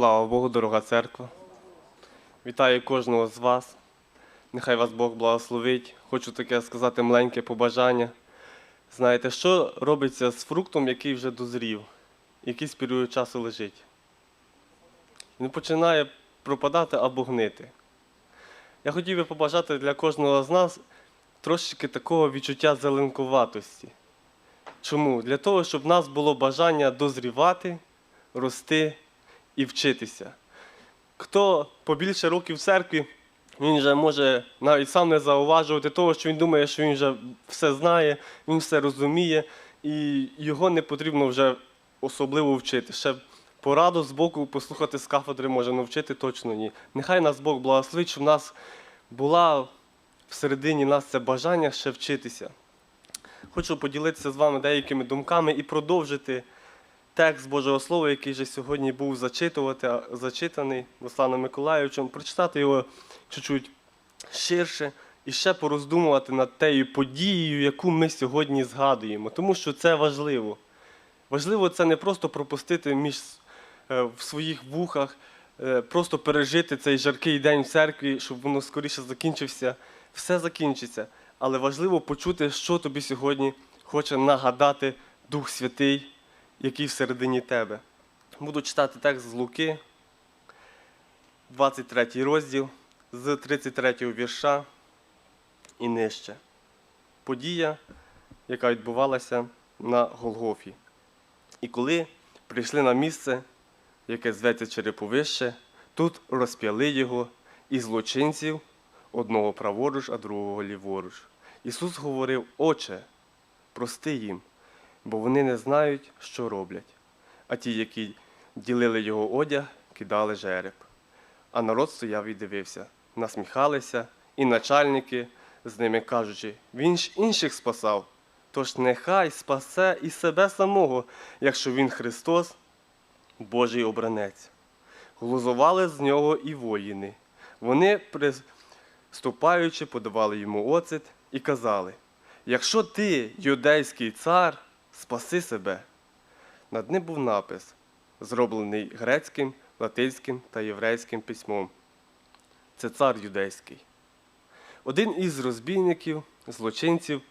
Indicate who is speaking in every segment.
Speaker 1: Слава Богу, дорога церква. Вітаю кожного з вас. Нехай вас Бог благословить. Хочу таке сказати маленьке побажання. Знаєте, що робиться з фруктом, який вже дозрів, якийсь період часу лежить? Він починає пропадати або гнити. Я хотів би побажати для кожного з нас трошечки такого відчуття зеленкуватості. Чому? Для того, щоб в нас було бажання дозрівати, рости і вчитися. Хто побільше років в церкві, він вже може навіть сам не зауважувати того, що він думає, що він вже все знає, він все розуміє, і його не потрібно вже особливо вчити. Ще пораду з боку послухати з кафедри може навчити точно ні. Нехай нас Бог благословить, щоб в нас була всередині нас це бажання ще вчитися. Хочу поділитися з вами деякими думками і продовжити текст Божого Слова, який вже сьогодні був зачитувати, зачитаний Русланом Миколаївичем, прочитати його чуть-чуть ширше і ще пороздумувати над тею подією, яку ми сьогодні згадуємо, тому що це важливо. Важливо це не просто пропустити між е, в своїх вухах, е, просто пережити цей жаркий день в церкві, щоб воно скоріше закінчився. Все закінчиться. Але важливо почути, що тобі сьогодні хоче нагадати Дух Святий, який всередині тебе. Буду читати текст з Луки, 23 розділ, з 33 вірша і нижче. Подія, яка відбувалася на Голгофі. І коли прийшли на місце, яке зветься Череповище, тут розп'яли його і злочинців одного праворуч, а другого ліворуч. Ісус говорив, Отче, прости їм, бо вони не знають, що роблять. А ті, які ділили його одяг, кидали жереб. А народ стояв і дивився, насміхалися, і начальники з ними кажучи, він ж інших спасав. Тож нехай спасе і себе самого, якщо він Христос, Божий обранець. Глузували з нього і воїни. Вони, приступаючи, подавали йому оцет і казали: Якщо ти, юдейський цар, спаси себе. Над ним був напис, зроблений грецьким, латинським та єврейським письмом. Це цар юдейський. Один із розбійників, злочинців,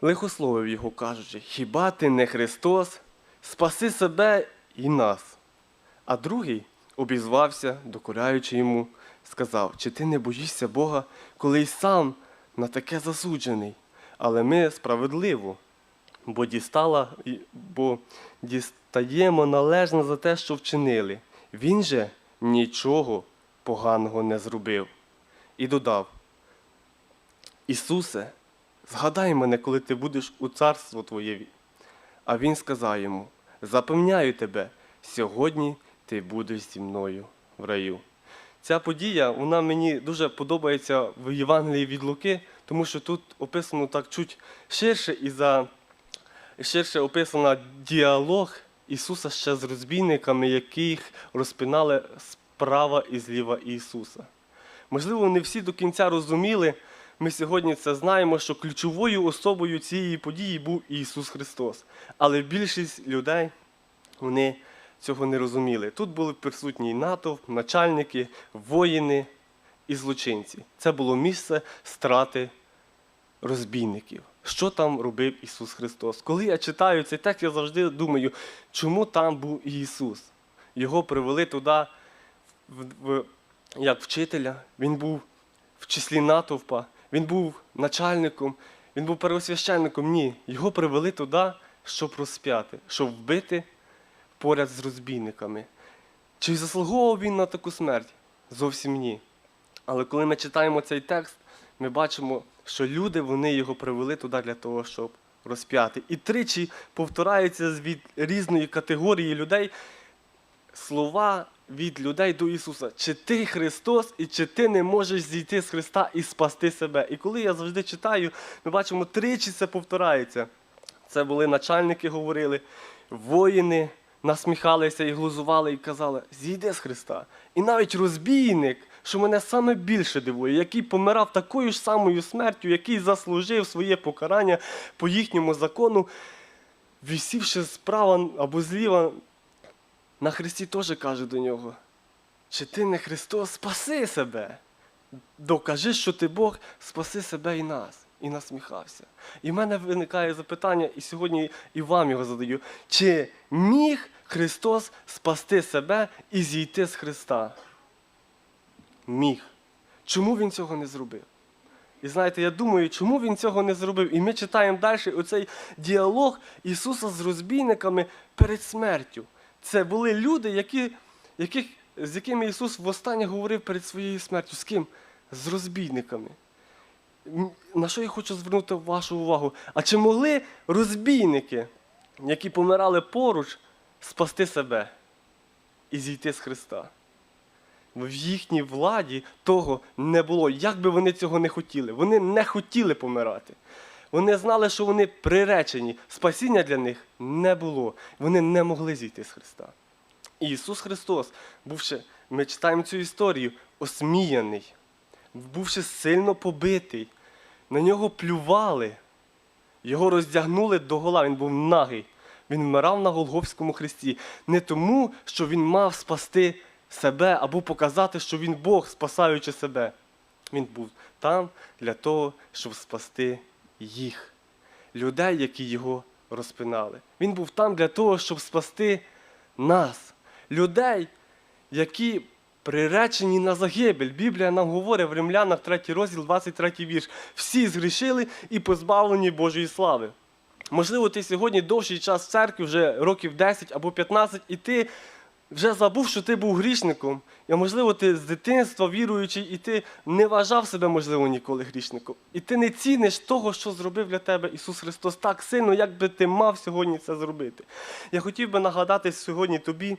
Speaker 1: лихословив його, кажучи, хіба ти не Христос? Спаси себе і нас. А другий обізвався, докоряючи йому, сказав, чи ти не боїшся Бога, коли й сам на таке засуджений, але ми справедливо, бо дістала, бо дістаємо належно за те, що вчинили. Він же нічого поганого не зробив. І додав: Ісусе, згадай мене, коли ти будеш у царство Твоє. А Він сказав йому: Запевняю тебе, сьогодні ти будеш зі мною в раю. Ця подія вона мені дуже подобається в Євангелії від Луки, тому що тут описано так чуть ширше і за ширше описано діалог Ісуса ще з розбійниками, яких розпинали справа і зліва Ісуса. Можливо, не всі до кінця розуміли. Ми сьогодні це знаємо, що ключовою особою цієї події був Ісус Христос. Але більшість людей вони цього не розуміли. Тут були присутні натовп, начальники, воїни і злочинці. Це було місце страти розбійників. Що там робив Ісус Христос? Коли я читаю цей текст, я завжди думаю, чому там був Ісус? Його привели туди, в, як вчителя, Він був в числі натовпа, він був начальником, він був первосвященником. Ні, його привели туди, щоб розп'яти, щоб вбити поряд з розбійниками. Чи заслуговував він на таку смерть? Зовсім ні. Але коли ми читаємо цей текст, ми бачимо, що люди вони його привели туди для того, щоб розп'яти. І тричі повторяються від різної категорії людей слова від людей до Ісуса. Чи ти Христос, і чи ти не можеш зійти з Христа і спасти себе? І коли я завжди читаю, ми бачимо, тричі це повторяється. Це були начальники, говорили, воїни насміхалися і глузували, і казали, зійди з Христа. І навіть розбійник, що мене саме більше дивує, який помирав такою ж самою смертю, який заслужив своє покарання по їхньому закону, висівши справа або зліва на Христі теж каже до нього: чи ти не Христос, спаси себе. Докажи, що ти Бог, спаси себе і нас. І насміхався. І в мене виникає запитання, і сьогодні і вам його задаю. Чи міг Христос спасти себе і зійти з Христа? Міг. Чому він цього не зробив? І знаєте, я думаю, чому він цього не зробив? І ми читаємо далі оцей діалог Ісуса з розбійниками перед смертю. Це були люди, які, яких, з якими Ісус востаннє говорив перед своєю смертю. З ким? З розбійниками. На що я хочу звернути вашу увагу? А чи могли розбійники, які помирали поруч, спасти себе і зійти з Христа? В їхній владі того не було. Як би вони цього не хотіли. Вони не хотіли помирати. Вони знали, що вони приречені. Спасіння для них не було. Вони не могли зійти з Христа. І Ісус Христос, бувши, ми читаємо цю історію, осміяний, бувши сильно побитий, на нього плювали, його роздягнули до гола, він був нагий. Він вмирав на Голгофському хресті. Не тому, що він мав спасти себе або показати, що він Бог, спасаючи себе. Він був там для того, щоб спасти їх, людей, які його розпинали. Він був там для того, щоб спасти нас, людей, які приречені на загибель. Біблія нам говорить в Римлянах 3 розділ, 23 вірш. Всі згрішили і позбавлені Божої слави. Можливо, ти сьогодні довший час в церкві, вже років 10 або 15, і ти вже забув, що ти був грішником. І можливо, ти з дитинства віруючий, і ти не вважав себе, можливо, ніколи грішником. І ти не ціниш того, що зробив для тебе Ісус Христос так сильно, як би ти мав сьогодні це зробити. Я хотів би нагадати сьогодні тобі,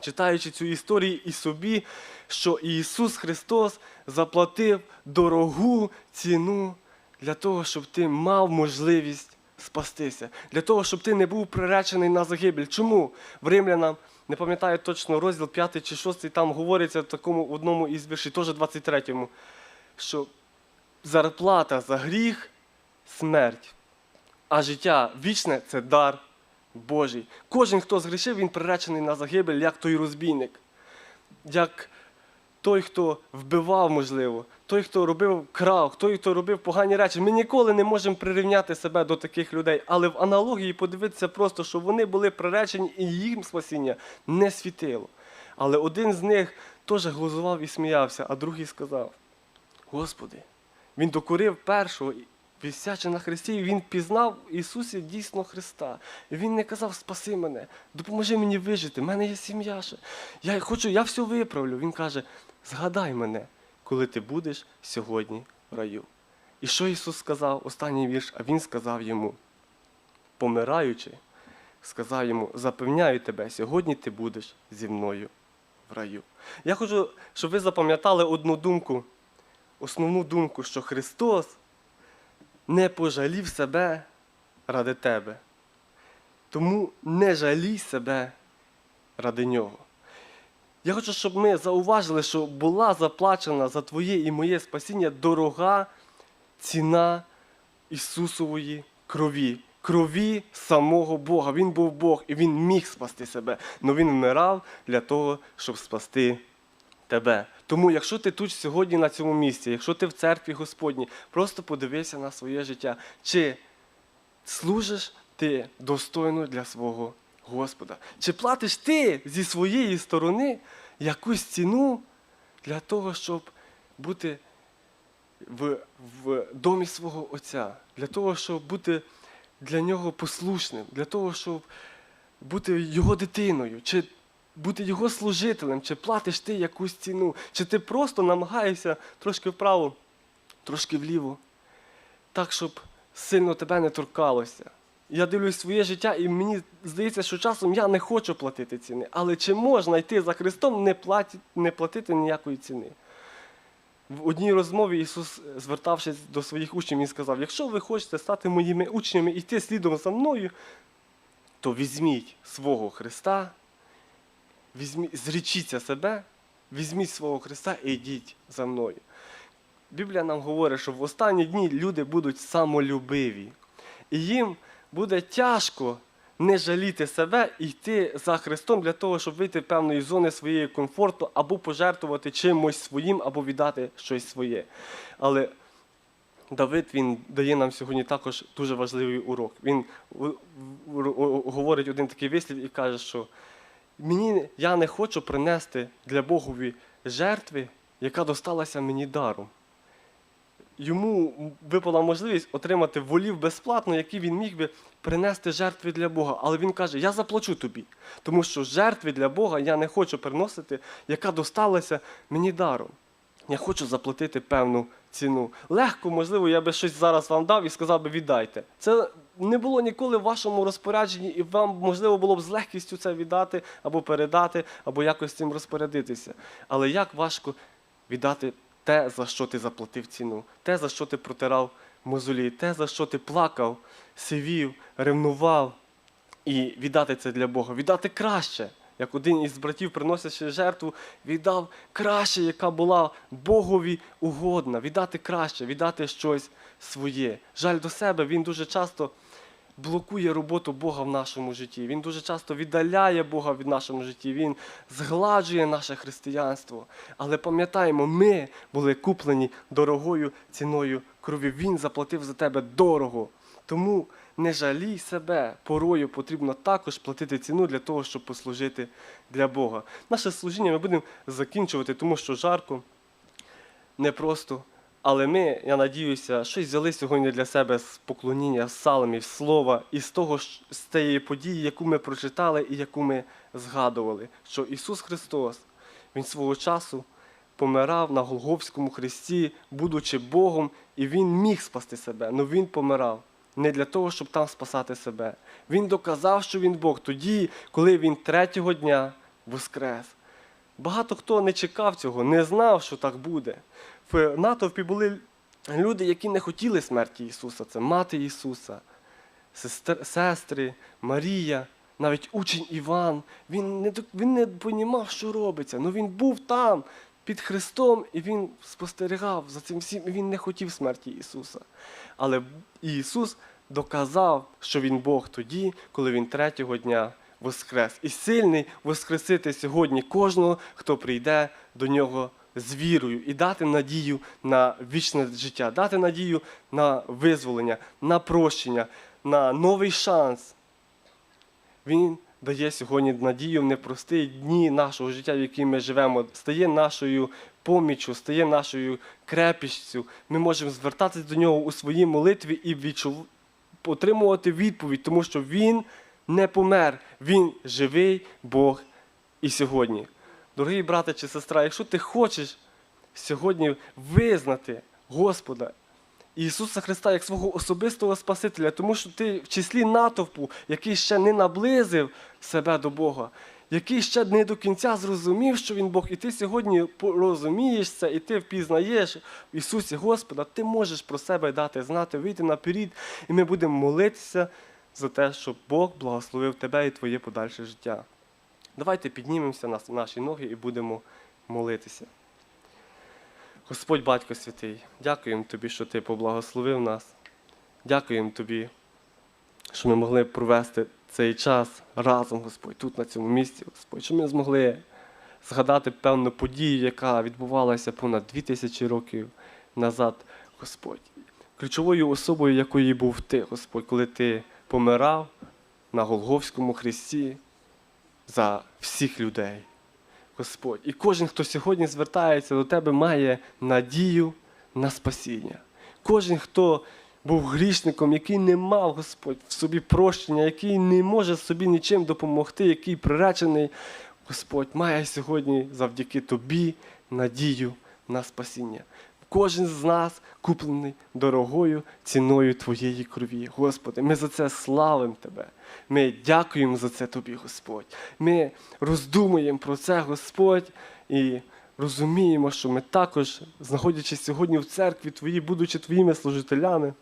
Speaker 1: читаючи цю історію і собі, що Ісус Христос заплатив дорогу ціну для того, щоб ти мав можливість спастися, для того, щоб ти не був приречений на загибель. Чому? В Римлянам, не пам'ятаю точно розділ 5 чи 6, там говориться в такому одному із віршів, теж 23-му, що зарплата за гріх смерть, а життя вічне це дар Божий. Кожен, хто згрішив, він приречений на загибель, як той розбійник, як той, хто вбивав, можливо, той, хто робив крав, той, хто робив погані речі. Ми ніколи не можемо прирівняти себе до таких людей. Але в аналогії подивитися просто, що вони були приречені і їм спасіння не світило. Але один з них теж глузував і сміявся, а другий сказав: Господи, він докорив першого, і, висячи на хресті, і він пізнав Ісусі дійсно Христа. І він не казав, спаси мене, допоможи мені вижити, в мене є сім'я ще. Я хочу, я все виправлю. Він каже, згадай мене, коли ти будеш сьогодні в раю. І що Ісус сказав, останній вірш, а Він сказав йому, помираючи, сказав йому, запевняю тебе, сьогодні ти будеш зі мною в раю. Я хочу, щоб ви запам'ятали одну думку, основну думку, що Христос не пожалів себе ради тебе. Тому не жалій себе ради нього. Я хочу, щоб ми зауважили, що була заплачена за твоє і моє спасіння дорога ціна Ісусової крові, крові самого Бога. Він був Бог і Він міг спасти себе, але Він вмирав для того, щоб спасти тебе. Тому, якщо ти тут сьогодні на цьому місці, якщо ти в церкві Господній, просто подивися на своє життя. Чи служиш ти достойно для свого Господа? Чи платиш ти зі своєї сторони якусь ціну для того, щоб бути в, в домі свого Отця, для того, щоб бути для нього послушним, для того, щоб бути його дитиною, чи бути його служителем, чи платиш ти якусь ціну, чи ти просто намагаєшся трошки вправо, трошки вліво, так, щоб сильно тебе не торкалося. Я дивлюсь своє життя, і мені здається, що часом я не хочу платити ціни. Але чи можна йти за Христом, не, платі, не платити ніякої ціни? В одній розмові Ісус, звертавшись до своїх учнів, Він сказав: якщо ви хочете стати моїми учнями і йти слідом за мною, то візьміть свого Христа, візьміть, зречіться себе, візьміть свого Христа і йдіть за мною. Біблія нам говорить, що в останні дні люди будуть самолюбиві. І їм буде тяжко не жаліти себе і йти за Христом для того, щоб вийти певної зони своєї комфорту або пожертвувати чимось своїм, або віддати щось своє. Але Давид він дає нам сьогодні також дуже важливий урок. Він говорить один такий вислів і каже, що мені я не хочу принести для Богові жертви, яка досталася мені даром. Йому випала можливість отримати волів безплатно, які він міг би принести жертви для Бога. Але він каже: Я заплачу тобі, тому що жертви для Бога я не хочу приносити, яка досталася мені даром. Я хочу заплатити певну ціну. Легко, можливо, я би щось зараз вам дав і сказав би віддайте. Це не було ніколи в вашому розпорядженні, і вам можливо було б з легкістю це віддати або передати, або якось цим розпорядитися. Але як важко віддати те, за що ти заплатив ціну, те, за що ти протирав мозолі, те, за що ти плакав, сивів, ревнував, і віддати це для Бога, віддати краще. Як один із братів, приносячи жертву, віддав краще, яка була Богові угодна, віддати краще, віддати щось своє. Жаль до себе, він дуже часто блокує роботу Бога в нашому житті. Він дуже часто віддаляє Бога від нашому житті. Він згладжує наше християнство. Але пам'ятаємо, ми були куплені дорогою ціною крові. Він заплатив за тебе дорого. Тому не жалій себе, порою потрібно також платити ціну для того, щоб послужити для Бога. Наше служіння ми будемо закінчувати, тому що жарко, непросто. Але ми, я надіюся, щось взяли сьогодні для себе з поклоніння, з салмів, з слова і з того, з тієї події, яку ми прочитали і яку ми згадували, що Ісус Христос, Він свого часу помирав на Голговському хресті, будучи Богом, і Він міг спасти себе, але Він помирав не для того, щоб там спасати себе. Він доказав, що він Бог тоді, коли він третього дня воскрес. Багато хто не чекав цього, не знав, що так буде. В натовпі були люди, які не хотіли смерті Ісуса. Це мати Ісуса, сестри, Марія, навіть учень Іван. Він не, він не понімав, що робиться. Ну він був там, під Христом, і він спостерігав за цим всім, і він не хотів смерті Ісуса. Але Ісус доказав, що Він Бог тоді, коли Він третього дня воскрес. І сильний воскресити сьогодні кожного, хто прийде до нього з вірою, і дати надію на вічне життя, дати надію на визволення, на прощення, на новий шанс. Він дає сьогодні надію в непрості дні нашого життя, в якій ми живемо, стає нашою поміччю, стає нашою крепістю. Ми можемо звертатися до нього у своїй молитві і відчув... отримувати відповідь, тому що Він не помер, Він живий Бог і сьогодні. Дорогий брате чи сестра, якщо ти хочеш сьогодні визнати Господа Ісуса Христа як свого особистого Спасителя, тому що ти в числі натовпу, який ще не наблизив себе до Бога, який ще не до кінця зрозумів, що Він Бог, і ти сьогодні розумієш це, і ти впізнаєш в Ісусі Господа, ти можеш про себе дати знати, вийти наперед, і ми будемо молитися за те, щоб Бог благословив тебе і твоє подальше життя. Давайте піднімемося на наші ноги і будемо молитися. Господь Батько Святий, дякуємо Тобі, що Ти поблагословив нас. Дякуємо Тобі, що ми могли провести цей час разом, Господь, тут, на цьому місці, Господь, що ми змогли згадати певну подію, яка відбувалася понад дві тисячі років назад, Господь. Ключовою особою, якою був Ти, Господь, коли Ти помирав на Голговському хресті за всіх людей. Господь. І кожен, хто сьогодні звертається до Тебе, має надію на спасіння. Кожен, хто був грішником, який не мав, Господь, в собі прощення, який не може собі нічим допомогти, який приречений, Господь, має сьогодні завдяки Тобі надію на спасіння. Кожен з нас куплений дорогою ціною Твоєї крові. Господи, ми за це славимо Тебе. Ми дякуємо за це Тобі, Господь. Ми роздумуємо про це, Господь, і розуміємо, що ми також, знаходячись сьогодні в церкві Твоїй, будучи Твоїми служителями,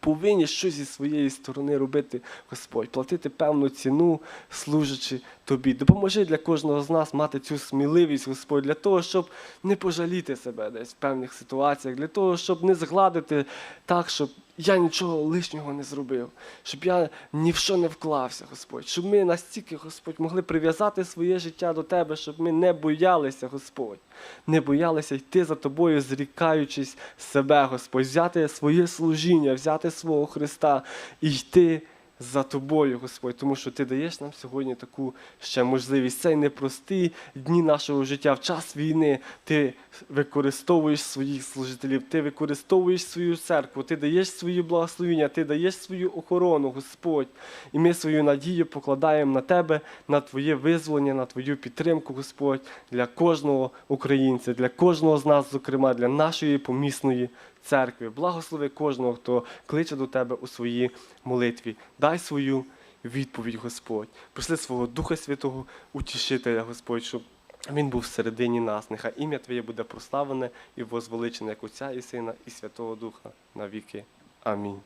Speaker 1: повинні щось зі своєї сторони робити, Господь, платити певну ціну, служачи тобі. Допоможи для кожного з нас мати цю сміливість, Господь, для того, щоб не пожаліти себе десь в певних ситуаціях, для того, щоб не згладити так, щоб я нічого лишнього не зробив, щоб я ні в що не вклався, Господь, щоб ми настільки, Господь, могли прив'язати своє життя до Тебе, щоб ми не боялися, Господь, не боялися йти за Тобою, зрікаючись себе, Господь, взяти своє служіння, взяти свого Христа і йти за тобою, Господь, тому що Ти даєш нам сьогодні таку ще можливість. Цей непрості дні нашого життя, в час війни. Ти використовуєш своїх служителів, ти використовуєш свою церкву, ти даєш свої благословення, ти даєш свою охорону, Господь. І ми свою надію покладаємо на Тебе, на Твоє визволення, на Твою підтримку, Господь, для кожного українця, для кожного з нас, зокрема, для нашої помісної церкви. Благослови кожного, хто кличе до Тебе у своїй молитві. Дай свою відповідь, Господь. Пришли свого Духа Святого утішителя, Господь, щоб він був всередині нас. Нехай ім'я Твоє буде прославлене і возвеличене, як Отця і Сина, і Святого Духа на віки. Амінь.